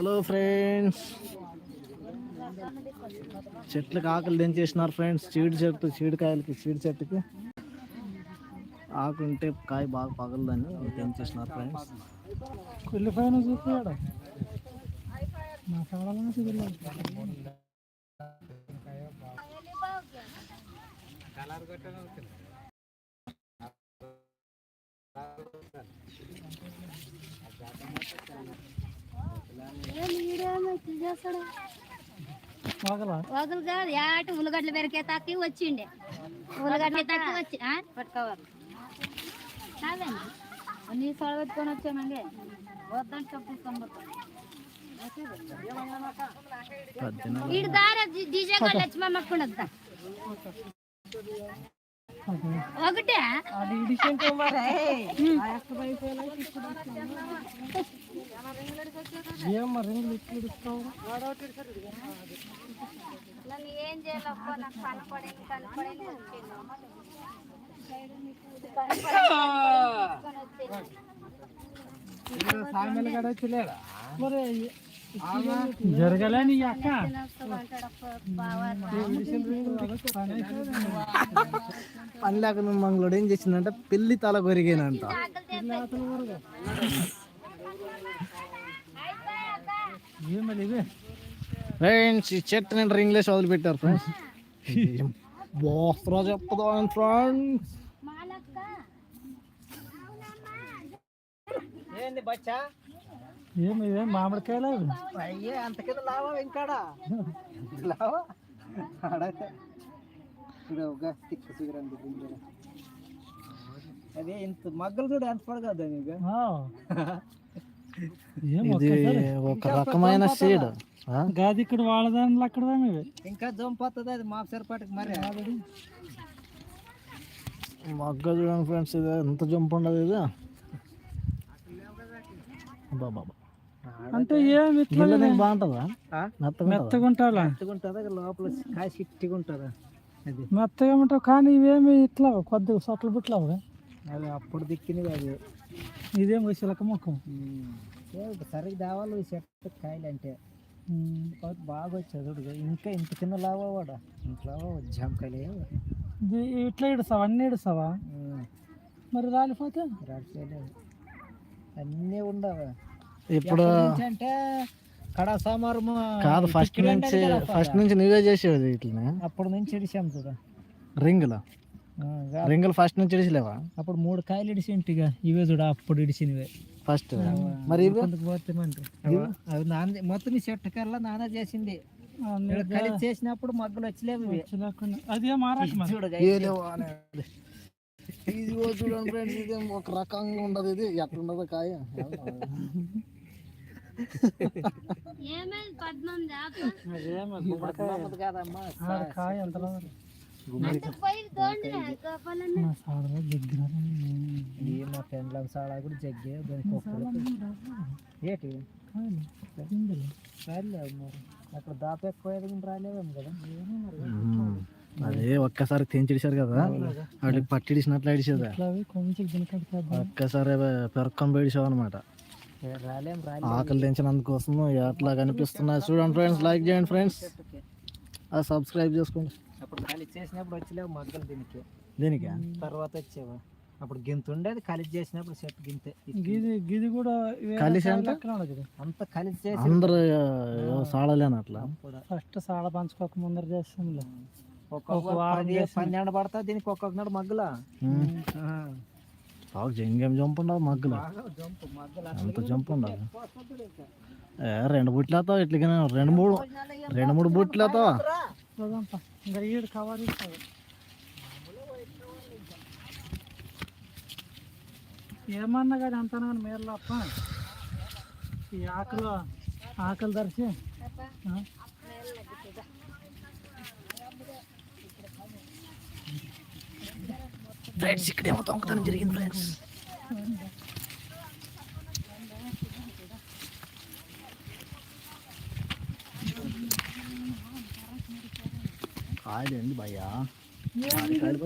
Hello friends చెట్లకు ఆకులు దించేసినారు friends చీడ చెట్టు చీడికాయలకి చీడ చెట్టుకి ఆకు ఉంటే కాయ బాగా పగలదని దించేసినారు ఫ్రెండ్స్ వెళ్ళిపోయిన చూపియాడు? మా వగులు? కాదు యాటి ఉల్లగడ్డలు పెరికే తాకి వచ్చిండే. ఉల్లగడ్డలు తక్కువ వచ్చి? పట్టుకోవాలి. నీ సొడ పెట్టుకొని వచ్చామండి పద్దెనిమిది. వీడు దారి డీజే కాళ్ళు వచ్చి మా మక్కుండద్దా ఒకటే? నన్ను ఏం చేయాలప్ప నాకు కనపడేది కనపడేది మరి జరగలే నీ అక్క? పని లేక మంగళుడు ఏం చేసిందంటే? పెళ్ళి తల కొరిగానంట ఫ్రెండ్స్ ఈ చెట్టు నిండా రింగ్లేసి వదిలిపెట్టారు ఫ్రెండ్స్. బోస్త్రా చెప్తా ఫ్రెండ్స్. ఏంది బచ్చా? ఏం ఇవే మామిడికాయలు. అయ్యే అంత కింద లావా ఇంకాడా లావా? ఆడైతే ఒక తిక్కు అదే ఇంత మగ్గలు చూడు ఎంత పడగదు నీకు? ఆ. ఏం ఇది ఒక రకమైన సీడ్. గాది ఇక్కడ వాళ్ళదాని అక్కడ ఇంకా జంపోతుంది అది మాకు సరిపాటికి మరి. మగ్గ చూడండి ఫ్రెండ్స్ ఇది ఎంత జంప్ ఉండదు ఇది. బాబా. అంటే ఏం ఇట్లా బాగుంటుందా? మెత్తగా మెత్తగా ఉంటాలా ఉంటుందా లోపల కాయ చిట్టిగా ఉంటుందా? అది. మెత్తగా ఉంటావు కానీ ఇవేమి ఇట్లా కొద్దిగా సొట్లు బుట్లు అది అప్పుడు దిక్కినది అది ఇదేం చిలక మొక్క సరిగ్గా దావాలి చెట్టు కాయలు అంటే బాగా వచ్చాయి చూడు ఇంకా ఇంత కింద లావాడా ఇంత లావా జామకాయలు ఇది ఇట్లా ఇడుస్తావా అన్నీ ఇడుస్తావా మరి రాలిపోతే? రాజకీయాలు అన్నీ ఉండవు. ఇప్పుడు అంటే కడ సామారు కాదు ఫస్ట్ నుంచి ఫస్ట్ నుంచి నువ్వే చేసేది ఇట్లనే అప్పుడు నుంచి ఇడిసాం చూడ. రింగులు. రింగులు ఫస్ట్ నుంచి ఇడిచలేవా? అప్పుడు మూడు కాయలు ఇడిచింటిగా. ఇవే చూడ అప్పుడు ఇడిచినవే. ఫస్ట్ మరి ఇవి? అవి నాన్న మొత్తం ఈ చెట్టు కల్లా నాన్న చేసింది. కలిసి చేసినప్పుడు మగ్గులు వచ్చలేవు అదే. చూడగా ఇది చూడండి ఫ్రెండ్స్ ఇది ఒక రకంగా ఉండదు ఇది? ఎట్లా ఉండదు కాయ కాయ మా పెండ్లం సాడా కూడా జగ్గే ఏటి? అక్కడ దాప ఎక్కువ ఎదిగిన రాలేవేమో కదా. అదే ఒక్కసారి తెంచిడిసారు కదా. వాటికి పట్టిడిసినట్లు దినకడుతుంది ఒక్కసారి పెరక్కం పేడిసావు అనమాట రాలేం ఆకలి తెంచినందుకోసం ఎట్లా కనిపిస్తున్నాయి చూడండి ఫ్రెండ్స్ లైక్ చేయండి ఫ్రెండ్స్. అది సబ్స్క్రైబ్ చేసుకోండి. అప్పుడు ఖాళీ చేసినప్పుడు వచ్చలేవు మగ్గలు దీనికి. దీనికి? తర్వాత వచ్చేవా? అప్పుడు గింత ఉండేది కలిసి చేసినప్పుడు చెట్టు గింతే. గిది గిది కూడా కలిసి. అంత కలిసి చేసి అందరు సాడలేను అట్లా ఫస్ట్ సాడ పంచుకోక ముందర చేస్తాంలే. ఒక్కొక్క వారం. పన్నెండు పడతా దీనికి ఒక్కొక్క నాడు మగ్గులా? బాగా జంగేం జంప్ ఉండవు మగ్గులు? ఎంత జంప్ ఉండదు? ఏ రెండు బుట్లతో ఇట్లా రెండు మూడు రెండు మూడు బుట్లతో? కవర్ ఏమన్నా కానీ అంత కానీ మేరలో ఈ ఆకులు ఆకులు ధరిచి ఫ్రెండ్స్ ఇక్కడ ఏమో దొంగతనం జరిగింది ఫ్రెండ్స్ కాయలండి భయ్యా? కాయలు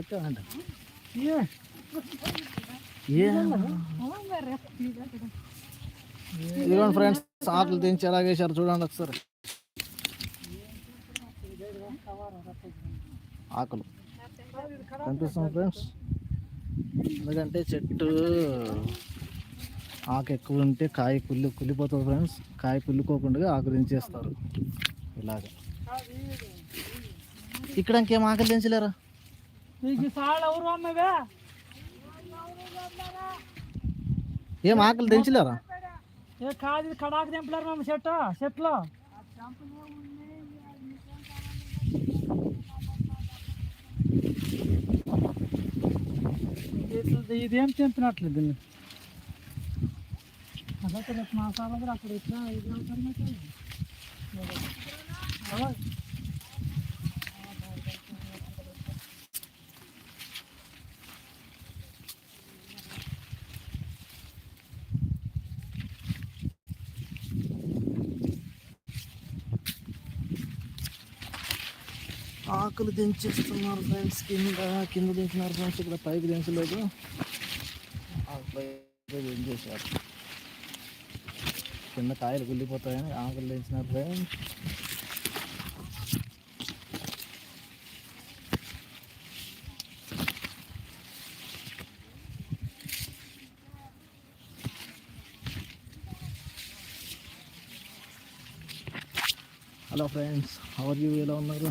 ఇదిగోండి ఫ్రెండ్స్ ఆకులు తెంచి ఎలా వేశారు చూడండి ఒకసారి. ఆకులు. కనిపిస్తుంది ఫ్రెండ్స్ ఎందుకంటే చెట్టు ఆకు ఎక్కువ ఉంటే కాయ కుళ్ళి కుళ్ళిపోతుంది ఫ్రెండ్స్. కాయ కుళ్ళిపోకుండా ఆకు దించేస్తారు. ఇలాగ. ఇక్కడ ఇంకేం ఆకులు దించలేరా? ఏం ఆకులు దించలేరా? ఏ కాదు కడాకు దింపలేరు మేము చెట్టు చెట్లు. ఇది- ఇదేం తెంపినట్లు దీన్ని అదే అక్కడ మసాలా కూడా అక్కడ ఇట్లా ఇది అవుతారు ఆకులు దించేస్తున్నారు ఫ్రెండ్స్ కింద కింద దించినారు ఫ్రెండ్స్ ఇక్కడ పైకి దించలేదు. ఆకులు అయితే దించేశారు. కింద కాయలు కుళ్ళిపోతాయని ఆకులు దించినారు friends hello friends how are you ఎలా ఉన్నారు?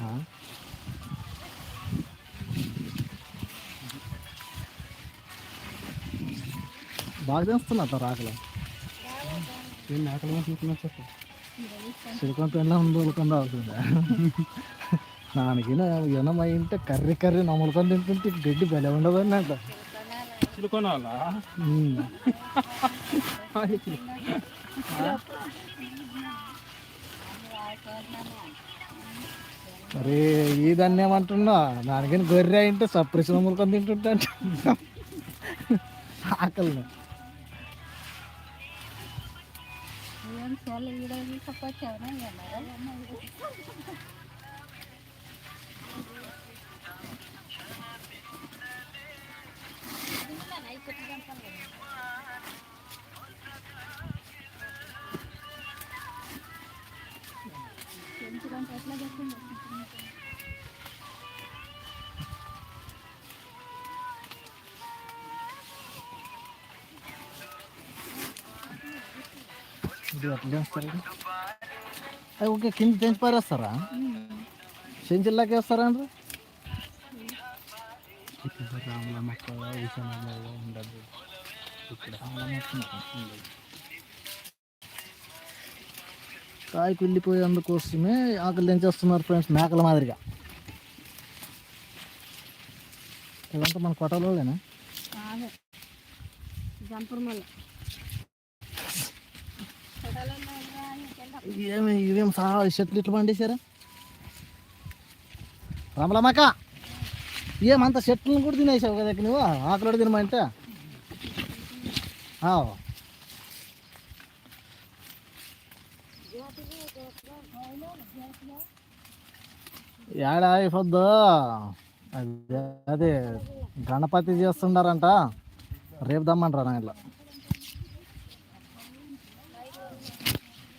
బాగా? బాగా చేస్తున్నా రాకలు. ఆకలి చెప్పు. సిలికాన్ పెళ్ళ దొరకకుండా అవుతుందా దానికి ఎనమై ఉంటే కర్రీ కర్రీ నమ్ములుకొని తింటుంటే గడ్డి బలే ఉండదని అంట. మరి ఈ దాన్ని ఏమంటున్నా దానికని గొర్రె అయింటే సప్రెస్ నమ్ములుకొని తింటుంటే ఆకలిని Thank you. అది ఓకే కింద తెంచి పారేస్తారా చెంచిల్లాకి వేస్తారా అండి? కాయ కుళ్ళిపోయేందుకోసమే ఆకలి తెంచేస్తున్నారు ఫ్రెండ్స్ మేకల మాదిరిగా. ఇదంతా మన కొట్టలోనేనా జంపర్ మళ్ళీ ఏమి ఇవేం సహా చెట్లు ఇట్లా పండేశారా? రామలమ్మక ఏమంత చెట్లను కూడా తినేసావు కదా నువ్వు? ఆకులు తినమంటే? ఆవ్. ఏడా అయిపోద్దు? అదే అదే. గణపతి చేస్తుండారంట. రేపు దమ్మంటారా ఇలా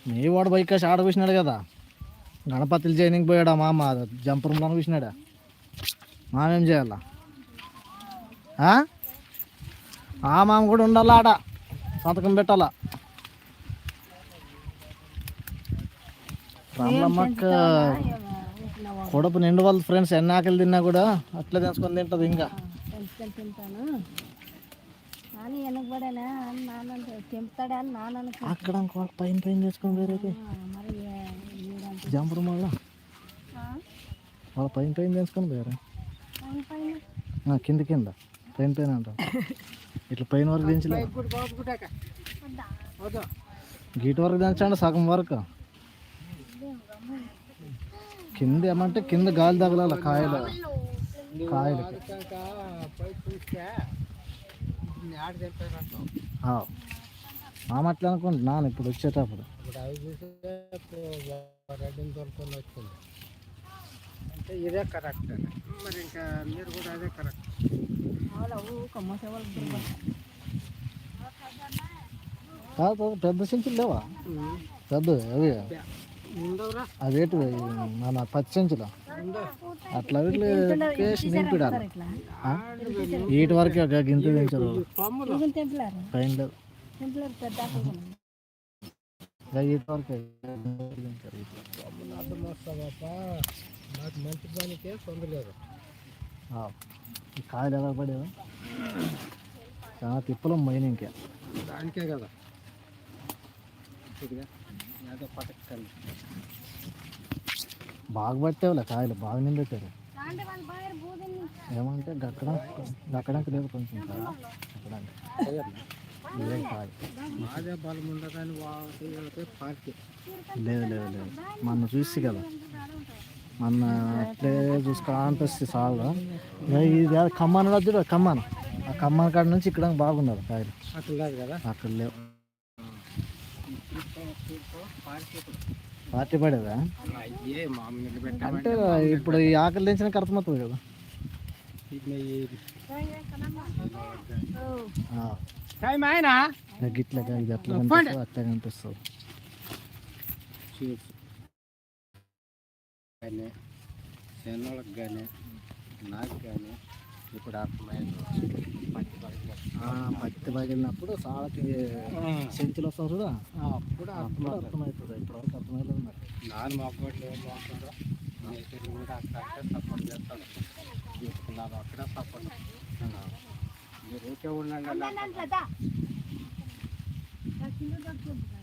మీ వాడు బైక్ ఆడ కూర్చున్నాడు కదా. గణపతిలు జైనింగ్ పోయాడా మామ? జంపర్ రూమ్లో కూర్చున్నాడా మామేం చేయాలా? ఆ? ఆ మామ కూడా ఉండాలా ఆడ? సంతకం పెట్టాలా? రామలమ్మక్క కొడుపు నిండు వాళ్ళ ఫ్రెండ్స్ ఎన్ని ఆకలి తిన్నా కూడా అట్లే తెచ్చుకొని తింటది ఇంకా. నాని వెనకబడేనా అని నాన్న తెంపుతాడా అని నాన్న అక్కడ పైన పైన తెచ్చుకొని వేరేది మరి జంపర్ రూమ్ వాళ్ళ పైన పైన తెచ్చుకొని వేరే కింద కింద. పైన పైన అంట ఇట్లా పైన వరకు దించలేదు? వద్దా? గీట వరకు దంచండి సగం వరకు. కింద ఏమంటే కింద గాలి తగలాల కాయలు. కాయలు మామట్లే అనుకుంటున్నాను ఇప్పుడు వచ్చేటప్పుడు. అంటే ఇదే కరెక్ట్ మరి ఇంకా మీరు కూడా అదే కరెక్ట్ కాదు, పెద్ద సెంచులు లేవా? పెద్ద అవి. అవేటి మన పచ్చి సెంచులు అట్లా వీళ్ళు కేసు నింపిడాలి? వీటి వరకు ఒక గింత పెంచరు? పైన వీటి వరకు నాకు మంచి పొందలేదు కాయలు ఎలా పడేవా? చాలా తిప్పలం మైన్ ఇంకా. దానికే కదా. బాగా పట్టేవాళ్ళ కాయలు బాగా నిండెట్టారు ఏమంటే గక్కడం గక్కడానికి లేదు కొంచెం. కాయ పార్టీ. లేదు లేదు లేదు. మన చూసి కదా. మన అట్లే చూసుకో అనిపిస్తుంది చాలు ఇది కమ్మాన చూడ కమ్మాన. ఆ కమ్మాన కాడ నుంచి ఇక్కడ బాగున్నారు కాయలు. అట్లా లేదు కదా. అక్కడ లేవు. పార్టీ పడేదా? అంటే ఇప్పుడు ఈ ఆకలి తెంచిన అర్థమవుతుంది కదా. గిట్ల ఇది అట్లా కనిపిస్తుంది అట్లా కనిపిస్తుంది. కానీ చిన్నోళ్ళకి కానీ నాకు కానీ ఇప్పుడు అర్థమైంది పత్తి పగిలినప్పుడు సాలకి సెంచులు వస్తావు చూడ అప్పుడు అప్పుడు అర్థమవుతుంది. ఇప్పటివరకు అర్థమవుతుంది మరి. నాన్న మొక్కలు ఏం నేచర్ కూడా అక్కడ సపోర్ట్ చేస్తాను తీసుకున్నాను అక్కడ సపోర్ట్. మీరు ఉండండి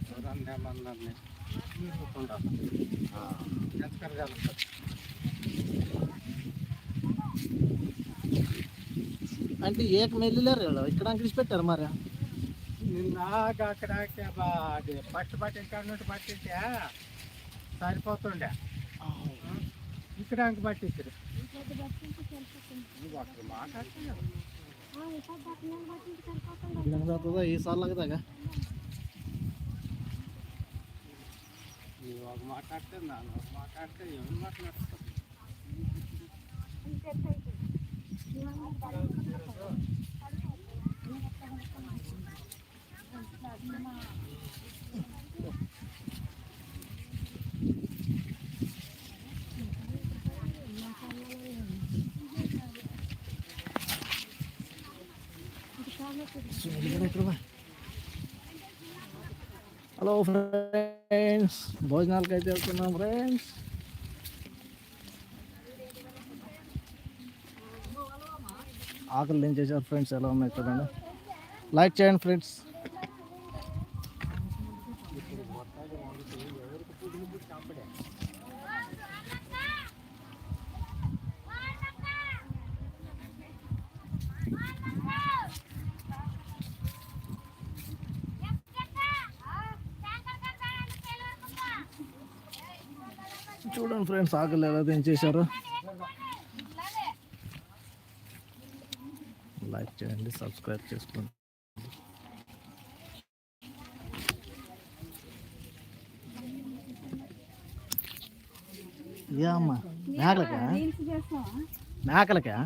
చూడండి ఏమన్నారని అంటే ఏక మెల్లిలేరు వీళ్ళు. ఇక్కడ పెట్టారు మరి. నిన్న అక్కడ అది పట్టు పట్టి ఇక్కడ నుండి పట్టింటే సరిపోతుండే. ఇక్కడ అంక పట్టించారు. నువ్వు అక్కడ మాట్లాడుతున్నావు. అవుతుందా ఈ సార్లు అవుతాగా నువ్వు ఒక మాట్లాడితే నాన్న ఒక మాట్లాడితే ఎవరు మాట్లాడతారు హలో ఫ్రెండ్స్ భోజనాలకి అయితే వెళ్తున్నాం ఫ్రెండ్స్ ఆకలి ఏం చేశారు ఫ్రెండ్స్? ఎలా ఉన్నాయి చూడండి. లైక్ చేయండి ఫ్రెండ్స్. చూడండి ఫ్రెండ్స్ ఆకలి ఎలా తెంచేశారు చేశారు లైక్ చేయండి సబ్స్క్రైబ్ చేసుకోండి. ఏ అమ్మా మేకలకా? మేకలకా?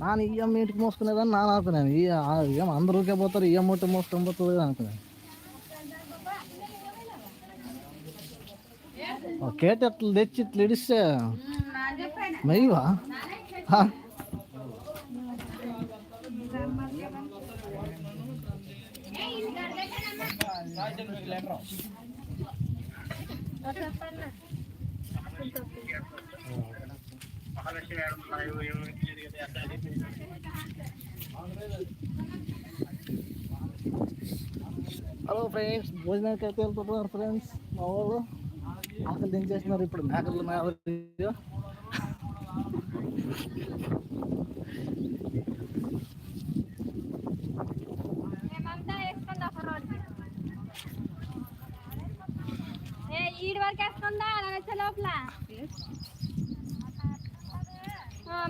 నాన్న ఈ అమ్మ ఇంటికి మోసుకునేదని నాన్న అనుకున్నాను. ఈ ఏం అందరూ ఊరికే పోతారు ఈ అమ్మ ఉంటే మోసుకొని పోతుంది అనుకున్నాను. ఓ కేట అట్లా తెచ్చి ఇట్లా ఇడిస్తే మెయ్యవా? హా? హలో ఫ్రెండ్స్ భోజనానికి అయితే వెళ్తున్నారు ఫ్రెండ్స్ మా వాళ్ళు ఆకలి దించేస్తున్నారు ఇప్పుడు మేకలు మా ఈడి వరకు వేస్తుందా అలా వచ్చే లోపల?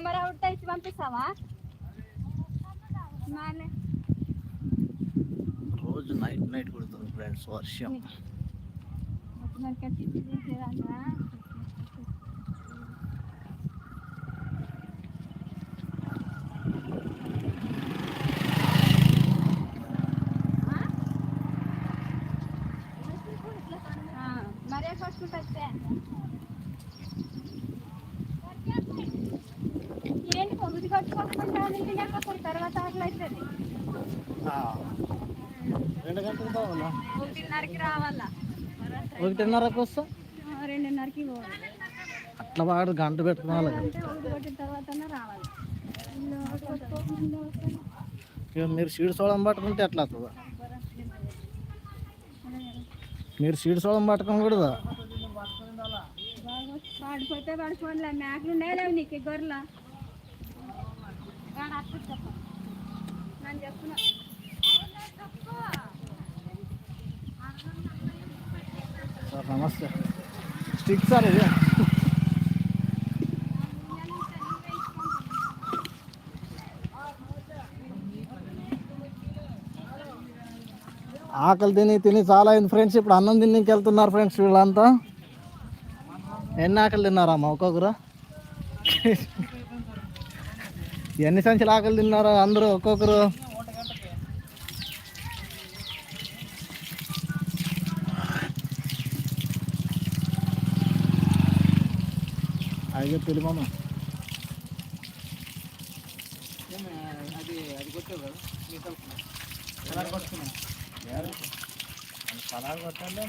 మరి అవుట్ ఇచ్చి పంపిస్తావా? రోజు నైట్ నైట్ కుడుతుంది ఫ్రెండ్స్ వర్షం మరి కట్టి చేసేదాన్నా మరే కొట్టుకుంటే ఏంటి పొగుది కొట్టుకోకుండా తర్వాత అట్లా అవుతుంది రెండు గంటలు కావాలా ఒకటిన్నరకి రావాలా? ఒకటిన్నరకు వస్తా? రెండున్నరకి పోవాలి. అట్లా వాడు గంట పెట్టుకోవాలి. ఇక మీరు సీడ్ సోళం పట్టుకుంటే ఎట్లా అవుతుందా మీరు సీడ్ సోళం పట్టుకోకూడదా పాడిపోతే పడిపోలే మేకలు ఉన్నాయి నీకు గొర్రెల. నేను చెప్తున్నా. సార్ నమస్తే. స్టిక్ సార్ ఇది. ఆకలి తిని తిని చాలా అయింది ఫ్రెండ్స్. ఇప్పుడు అన్నం తినికి వెళ్తున్నారు ఫ్రెండ్స్ వీళ్ళంతా. ఎన్ని ఆకలి తిన్నారమ్మా ఒక్కొక్కరు? ఎన్ని సంచులు ఆకలి తిన్నారా అందరూ ఒక్కొక్కరు. అయితే తెలియమా అది అది కొట్టావు కదా నీకు కొట్టుకున్నా పలాలు కొట్టాలి.